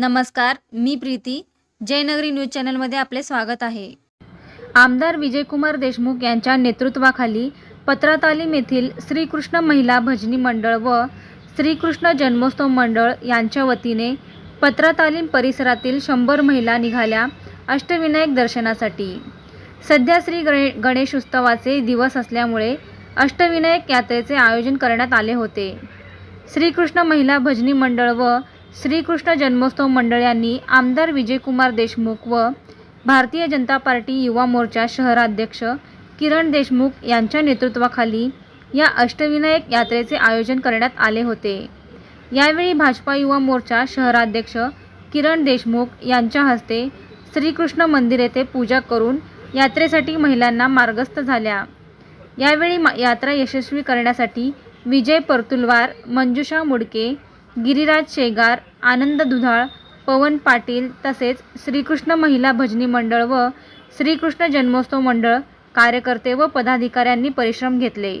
नमस्कार मी प्रीती. जयनगरी न्यूज चॅनलमध्ये आपले स्वागत आहे. आमदार विजयकुमार देशमुख यांच्या नेतृत्वाखाली पत्रातालीम येथील श्रीकृष्ण महिला भजनी मंडळ व श्रीकृष्ण जन्मोत्सव मंडळ यांच्या वतीने पत्रातालीम परिसरातील शंभर महिला निघाल्या अष्टविनायक दर्शनासाठी. सध्या श्री गणे गणेश उत्सवाचे दिवस असल्यामुळे अष्टविनायक यात्रेचे आयोजन करण्यात आले होते. श्रीकृष्ण महिला भजनी मंडळ व श्रीकृष्ण जन्मोत्सव मंडळ यांनी आमदार विजयकुमार देशमुख व भारतीय जनता पार्टी युवा मोर्चा शहराध्यक्ष किरण देशमुख यांच्या नेतृत्वाखाली या अष्टविनायक यात्रेचे आयोजन करण्यात आले होते. यावेळी भाजपा युवा मोर्चा शहराध्यक्ष किरण देशमुख यांच्या हस्ते श्रीकृष्ण मंदिर येथे पूजा करून यात्रेसाठी महिलांना मार्गस्थ झाल्या. यावेळी मा- यात्रा यशस्वी करण्यासाठी विजय परतुलवार मंजुषा मुडके गिरिराज शेगार आनंद दुधाळ पवन पाटील तसेच श्रीकृष्ण महिला भजनी मंडळ व श्रीकृष्ण जन्मोत्सव मंडळ कार्यकर्ते व पदाधिकाऱ्यांनी परिश्रम घेतले.